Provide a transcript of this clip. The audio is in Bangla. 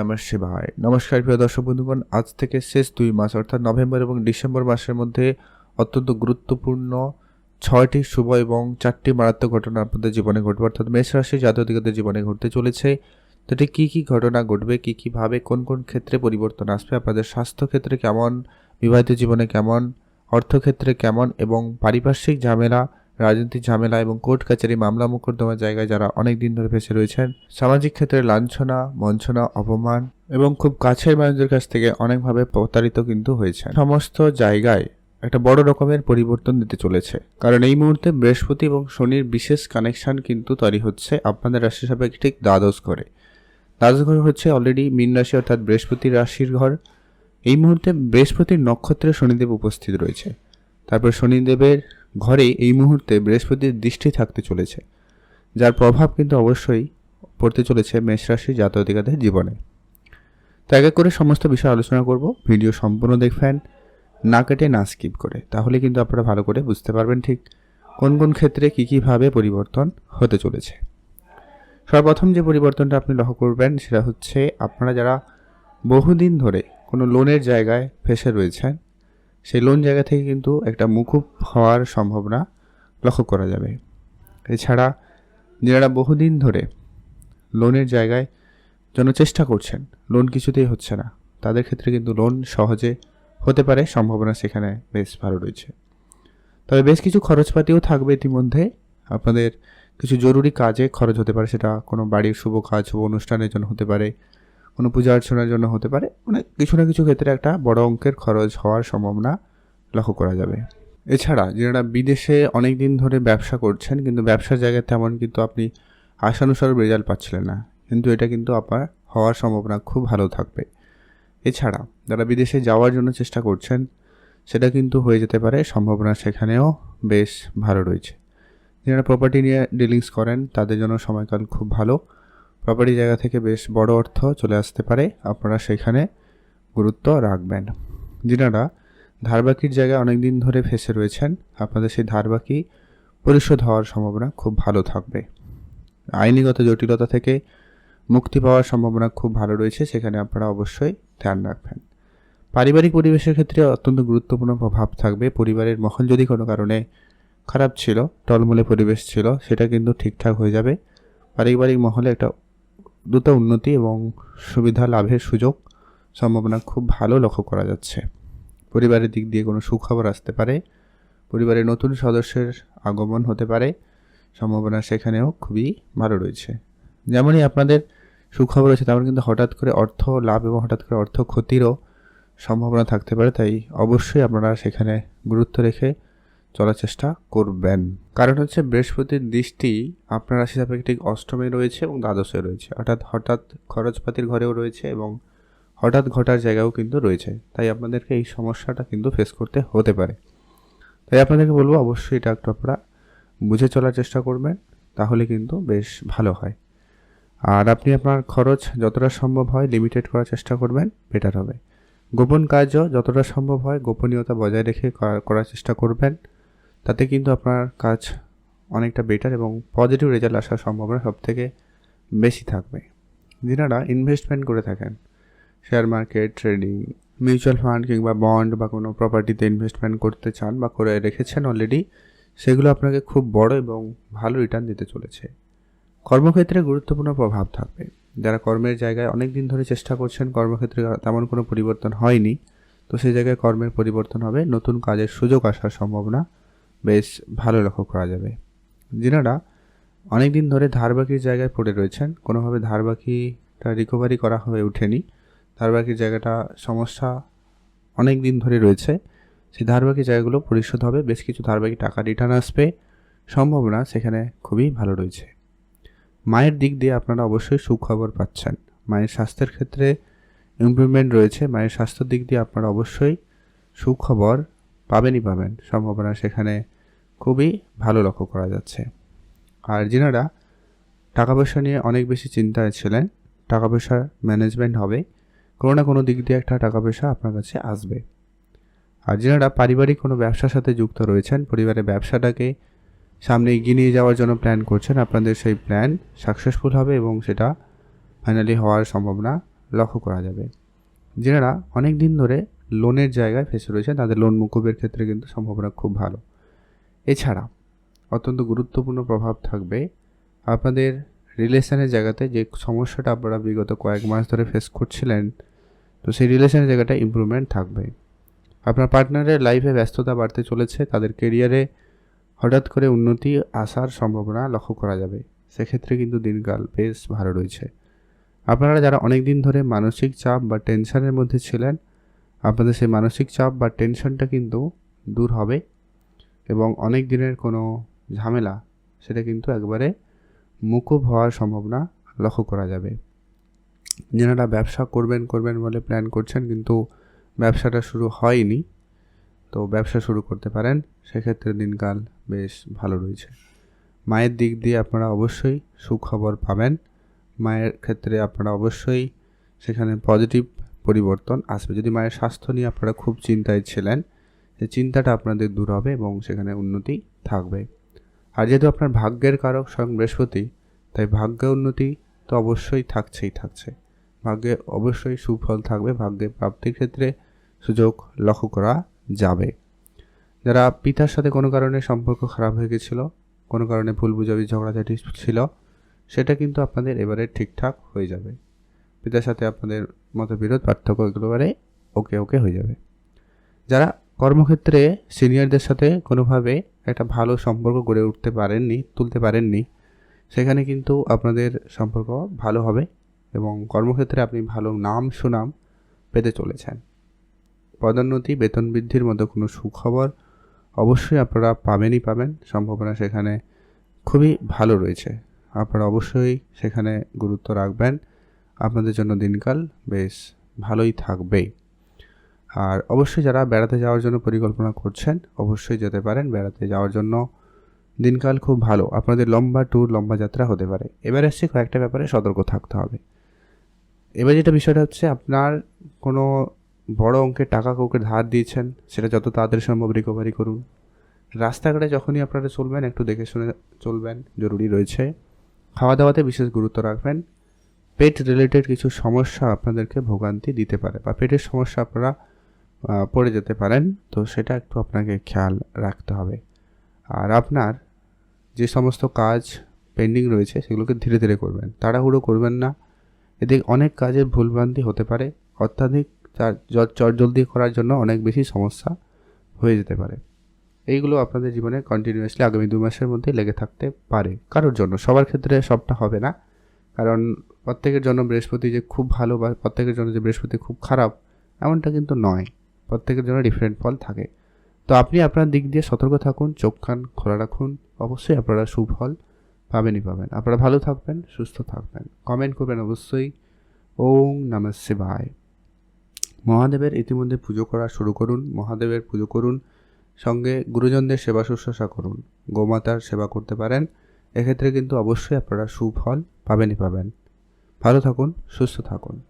নমঃ শিবায় নমস্কার, প্রিয় দর্শক বন্ধুগণ, আজ থেকে শেষ দুই মাস, অর্থাৎ নভেম্বর এবং ডিসেম্বর মাসের মধ্যে অত্যন্ত গুরুত্বপূর্ণ ছয়টি শুভ এবং চারটি মারাত্মক ঘটনা আপনাদের জীবনে ঘটবে, অর্থাৎ মেষ রাশি জীবনে ঘটতে চলেছে। তো এটি কী কী ঘটনা ঘটবে, কী কীভাবে কোন কোন ক্ষেত্রে পরিবর্তন আসবে, আপনাদের স্বাস্থ্য ক্ষেত্রে কেমন, বিবাহিত জীবনে কেমন, অর্থক্ষেত্রে কেমন এবং পারিপার্শ্বিক ঝামেলা রাজনৈতিক ঝামেলা এবং কোর্ট কাছারি মামলা মোকদ্দমার জায়গায় যারা অনেক দিন ধরে ফেসে রয়েছেন, সামাজিক ক্ষেত্রে লাঞ্ছনা, বঞ্চনা, অপমান এবং খুব কাছের মানুষদের কাছ থেকে অনেকভাবে প্রতারিত কিন্তু হয়েছে সমস্ত জায়গায় একটা বড় রকমের পরিবর্তন দিতে চলেছে। কারণ এই মুহূর্তে বৃহস্পতি এবং শনির বিশেষ কানেকশন কিন্তু তৈরি হচ্ছে আপনাদের রাশি সাপেক্ষে ঠিক দ্বাদশ ঘরে। দ্বাদশ ঘর হচ্ছে অলরেডি মীন রাশি অর্থাৎ বৃহস্পতি রাশির ঘর। এই মুহূর্তে বৃহস্পতির নক্ষত্রে শনিদেব উপস্থিত রয়েছে। তারপর শনিদেবের ঘরে এই মুহূর্তে বৃহস্পতির দৃষ্টি থাকতে চলেছে, যার প্রভাব কিন্তু অবশ্যই পড়তে চলেছে মেষ রাশি জাতক জীবনে। তো এক এক করে সমস্ত বিষয় আলোচনা করব, ভিডিও সম্পূর্ণ দেখবেন, না কেটে না স্কিপ করে, তাহলে কিন্তু আপনারা ভালো করে বুঝতে পারবেন ঠিক কোন কোন ক্ষেত্রে কী কীভাবে পরিবর্তন হতে চলেছে। সর্বপ্রথম যে পরিবর্তনটা আপনি লক্ষ্য করবেন সেটা হচ্ছে আপনারা যারা বহুদিন ধরে কোনো লোনের জায়গায় ফেসে রয়েছেন সেই লোন জায়গা থেকে কিন্তু একটা মুকুব হওয়ার সম্ভাবনা লক্ষ্য করা যাবে। এছাড়া যারা বহুদিন ধরে লোনের জায়গায় জন্য চেষ্টা করছেন লোন কিছুতেই হচ্ছে না, তাদের ক্ষেত্রে কিন্তু লোন সহজে হতে পারে, সম্ভাবনা সেখানে বেশ ভালো রয়েছে। তবে বেশ কিছু খরচপাতিও থাকবে ইতিমধ্যে, আপনাদের কিছু জরুরি কাজে খরচ হতে পারে, সেটা কোনো বাড়ির শুভ কাজ, শুভ অনুষ্ঠানের জন্য হতে পারে কোনো পূজা অর্চনার জন্য হতে পারে মানে কিছু না কিছু ক্ষেত্রে একটা বড় অঙ্কের খরচ হওয়ার সম্ভাবনা লক্ষ্য করা যাবে। এছাড়া যারা বিদেশে অনেক দিন ধরে ব্যবসা করছেন, কিন্তু ব্যবসার জায়গায় তেমন কিন্তু আপনি আশানুসার রেজাল্ট পাচ্ছিলেন না, কিন্তু এটা কিন্তু আপনার হওয়ার সম্ভাবনা খুব ভালো থাকবে। এছাড়া যারা বিদেশে যাওয়ার জন্য চেষ্টা করছেন, সেটা কিন্তু হয়ে যেতে পারে, সম্ভাবনা সেখানেও বেশ ভালো রয়েছে। যারা প্রপার্টি নিয়ে ডিলিংস করেন, তাদের জন্য সময়কাল খুব ভালো। প্রপার্টি জায়গা থেকে বেশ বড় অর্থ চলে আসতে পারে। আপনারা সেখানে গুরুত্ব রাখবেন। যিনারা ধারবাকির জায়গায় অনেক দিন ধরে ফেসে রয়েছেন। আপনাদের সেই ধারবাকি পরিশোধ হওয়ার সম্ভাবনা খুব ভালো থাকবে। আইনিগত জটিলতা থেকে মুক্তি পাওয়ার সম্ভাবনা খুব ভালো রয়েছে, সেখানে আপনারা অবশ্যই ধ্যান রাখবেন। পারিবারিক পরিবেশের ক্ষেত্রে অত্যন্ত গুরুত্বপূর্ণ প্রভাব থাকবে। পরিবারের মহল যদি কোনো কারণে খারাপ ছিল, টলমলে পরিবেশ ছিল, সেটা কিন্তু ঠিকঠাক হয়ে যাবে। পারিবারিক মহলে একটা দ্রুত উন্নতি এবং সুবিধা লাভের সুযোগ সম্ভাবনা খুব ভালো লক্ষ্য করা যাচ্ছে। পরিবারের দিক দিয়ে কোনো সুখবর আসতে পারে, পরিবারের নতুন সদস্যের আগমন হতে পারে, সম্ভাবনা সেখানেও খুবই ভালো রয়েছে। যেমনই আপনাদের সুখবর রয়েছে, তেমন কিন্তু হঠাৎ করে অর্থ লাভ এবং হঠাৎ করে অর্থ ক্ষতিরও সম্ভাবনা থাকতে পারে, তাই অবশ্যই আপনারা সেখানে গুরুত্ব রেখে চলার চেষ্টা করবেন। কারণ হচ্ছে বৃহস্পতির দৃষ্টি আপনার রাশি সাপেক্ষে ঠিক অষ্টমে রয়েছে এবং দ্বাদশে রয়েছে। অর্থাৎ হঠাৎ খরচপাতির ঘরেও রয়েছে এবং হঠাৎ ঘটার জায়গাও কিন্তু রয়েছে। তাই আপনাদেরকে এই সমস্যাটা কিন্তু ফেস করতে হতে পারে। তাই আপনাদেরকে বলব অবশ্যই এটা একটু আপনারা বুঝে চলার চেষ্টা করবেন, তাহলে কিন্তু বেশ ভালো হয়। আর আপনি আপনার খরচ যতটা সম্ভব হয় লিমিটেড করার চেষ্টা করবেন বেটার হবে। গোপন কাজও যতটা সম্ভব হয় গোপনীয়তা বজায় রেখে করার চেষ্টা করবেন। তাতে কিন্তু আপনার কাজ অনেকটা বেটার এবং পজিটিভ রেজাল্ট আসার সম্ভাবনা সব থেকে বেশি থাকবে। যিনারা ইনভেস্টমেন্ট করে থাকেন share market trading mutual fund কিংবা বন্ড বা কোনো প্রপার্টিতে ইনভেস্টমেন্ট করতে চান বা করে রেখেছেন অলরেডি সেগুলো আপনাকে খুব বড় এবং ভালো রিটার্ন দিতে চলেছে। কর্মক্ষেত্রে গুরুত্বপূর্ণ প্রভাব থাকবে। যারা কর্মের জায়গায় অনেক দিন ধরে চেষ্টা করছেন, কর্মক্ষেত্রে তেমন কোনো পরিবর্তন হয়নি, তো সেই জায়গায় কর্মের পরিবর্তন হবে, নতুন কাজের সুযোগ আসার সম্ভাবনা বেশ ভালো লক্ষ্য করা যাবে। যিনারা অনেক দিন ধরে ধারবাকির জায়গায় পড়ে রয়েছেন। কোনোভাবে ধারবাকিটা রিকভারি করা হয়ে ওঠেনি। ধারবাকির জায়গাটা সমস্যা অনেক দিন ধরে রয়েছে। সেই ধারবাকি জায়গাগুলো পরিশোধ হবে। বেশ কিছু ধারবাকি টাকা রিটার্ন আসবে। সম্ভাবনা সেখানে খুবই ভালো রয়েছে। মায়ের দিক দিয়ে আপনারা অবশ্যই সুখবর পাচ্ছেন। মায়ের স্বাস্থ্যের ক্ষেত্রে ইমপ্রুভমেন্ট রয়েছে। মায়ের স্বাস্থ্যের দিক দিয়ে আপনারা অবশ্যই সুখবর পাবেনই পাবেন। সম্ভাবনা সেখানে খুবই ভালো লক্ষ্য করা যাচ্ছে। আর যিনারা টাকা পয়সা নিয়ে অনেক বেশি চিন্তায় ছিলেন টাকা পয়সার ম্যানেজমেন্ট হবে, কোনো না কোনো দিক দিয়ে একটা টাকা পয়সা আপনার কাছে আসবে। আর যিনারা পারিবারিক কোনো ব্যবসার সাথে যুক্ত রয়েছেন, পরিবারের ব্যবসাটাকে সামনে এগিয়ে নিয়ে যাওয়ার জন্য প্ল্যান করছেন, আপনাদের সেই প্ল্যান সাকসেসফুল হবে এবং সেটা ফাইনালি হওয়ার সম্ভাবনা লক্ষ্য করা যাবে। যেনারা অনেক দিন ধরে লোনের জায়গায় ফেসে রয়েছেন, তাদের লোন মুকুবের ক্ষেত্রে কিন্তু সম্ভাবনা খুব ভালো। এছাড়া অত্যন্ত গুরুত্বপূর্ণ প্রভাব থাকবে আপনাদের রিলেশনের জায়গাতে যে সমস্যাটা আপনারা বিগত কয়েক মাস ধরে ফেস করছিলেন, তো সেই রিলেশনের জায়গাটা ইমপ্রুভমেন্ট থাকবে। আপনার পার্টনারের লাইফে ব্যস্ততা বাড়তে চলেছে, তাদের কেরিয়ারে হঠাৎ করে উন্নতি আসার সম্ভাবনা লক্ষ্য করা যাবে। সেক্ষেত্রে কিন্তু দিনকাল বেশ ভালো রয়েছে। আপনারা যারা অনেক দিন ধরে মানসিক চাপ বা টেনশনের মধ্যে ছিলেন, আপনাদের সেই মানসিক চাপ বা টেনশনটা কিন্তু দূর হবে। এবং অনেক দিনের কোনো ঝামেলা, সেটা কিন্তু একবারে মুকুব হওয়ার সম্ভাবনা লক্ষ্য করা যাবে। যেনারা ব্যবসা করবেন করবেন বলে প্ল্যান করছেন কিন্তু ব্যবসাটা শুরু হয়নি, তো ব্যবসা শুরু করতে পারেন, সেক্ষেত্রে দিনকাল বেশ ভালো রয়েছে। মায়ের দিক দিয়ে আপনারা অবশ্যই সুখবর পাবেন। মায়ের ক্ষেত্রে আপনারা অবশ্যই সেখানে পজিটিভ পরিবর্তন আসবে। যদি মায়ের স্বাস্থ্য নিয়ে আপনারা খুব চিন্তায় ছিলেন সেই চিন্তাটা আপনাদের দূর হবে এবং সেখানে উন্নতি থাকবে। আর যেহেতু আপনার ভাগ্যের কারক স্বয়ং বৃহস্পতি, তাই ভাগ্য উন্নতি তো অবশ্যই থাকছেই থাকছে। ভাগ্যে অবশ্যই সুফল থাকবে, ভাগ্যে প্রাপ্তির ক্ষেত্রে সুযোগ লক্ষ্য করা যাবে। যারা পিতার সাথে কোনো কারণে সম্পর্ক খারাপ হয়ে গেছিল, কোনো কারণে ভুল বুঝাবুঝি, ঝগড়াঝাটি ছিল, সেটা কিন্তু আপনাদের এবারে ঠিকঠাক হয়ে যাবে। পিতার সাথে আপনাদের মতবিরোধ, পার্থক্য এগুলোবারে ওকে ওকে হয়ে যাবে। যারা কর্মক্ষেত্রে সিনিয়রদের সাথে কোনোভাবে একটা ভালো সম্পর্ক গড়ে উঠতে পারেননি, তুলতে পারেননি। সেখানে কিন্তু আপনাদের সম্পর্ক ভালো হবে এবং কর্মক্ষেত্রে আপনি ভালো নাম সুনাম পেতে চলেছেন। পদোন্নতি, বেতন বৃদ্ধির মতো কোনো সুখবর অবশ্যই আপনারা পাবেনই পাবেন। সম্ভাবনা সেখানে খুবই ভালো রয়েছে। আপনারা অবশ্যই সেখানে গুরুত্ব রাখবেন। আপনাদের জন্য দিনকাল বেশ ভালোই থাকবে আর অবশ্যই যারা বেড়াতে যাওয়ার জন্য পরিকল্পনা করছেন, অবশ্যই যেতে পারেন। বেড়াতে যাওয়ার জন্য দিনকাল খুব ভালো। আপনাদের লম্বা ট্যুর লম্বা যাত্রা হতে পারে। এবার আসছে কয়েকটা ব্যাপারে সতর্ক থাকতে হবে। এবার যেটা বিষয়টা হচ্ছে, আপনার কোনো বড় অঙ্কের টাকা কাউকে ধার দিয়েছেন, সেটা যত তাড়াতাড়ি সম্ভব রিকভারি করুন। রাস্তাঘাটে যখনই আপনারা চলবেন, একটু দেখে শুনে চলবেন, জরুরি রয়েছে। খাওয়া দাওয়াতে বিশেষ গুরুত্ব রাখবেন। পেট রিলেটেড কিছু সমস্যা আপনাদেরকে ভোগান্তি দিতে পারে বা পেটের সমস্যা আপনারা পড়ে যেতে পারেন, তো সেটা একটু আপনাকে খেয়াল রাখতে হবে। আর আপনার যে সমস্ত কাজ পেন্ডিং রয়েছে, সেগুলোকে ধীরে ধীরে করবেন। তাড়াহুড়ো করবেন না। এতে অনেক কাজের ভুলভ্রান্তি হতে পারে। অত্যাধিক চট জলদি করার জন্য অনেক বেশি সমস্যা হয়ে যেতে পারে। এইগুলো আপনাদের জীবনে কন্টিনিউয়াসলি আগামী দু মাসের মধ্যে লেগে থাকতে পারে। কারোর জন্য। সবার ক্ষেত্রে সবটা হবে না। কারণ প্রত্যেকের জন্য বৃহস্পতি যে খুব ভালো বা প্রত্যেকের জন্য যে বৃহস্পতি খুব খারাপ, এমনটা কিন্তু নয়। প্রত্যেকের জন্য ডিফারেন্ট ফল থাকে। তো আপনি আপনার দিক দিয়ে সতর্ক থাকুন, চোখ কান খোলা রাখুন। অবশ্যই আপনারা সুফল পাবেনই পাবেন আপনারা ভালো থাকবেন, সুস্থ থাকবেন। কমেন্ট করবেন অবশ্যই। ওম নমঃ শিবায়। মহাদেবের ইতিমধ্যে পুজো করা শুরু করুন। মহাদেবের পুজো করুন। সঙ্গে গুরুজনদের সেবা শুশ্রূষা করুন। গোমাতার সেবা করতে পারেন। এক্ষেত্রে কিন্তু অবশ্যই আপনারা সুফল পাবেনই পাবেন। ভালো থাকুন, সুস্থ থাকুন।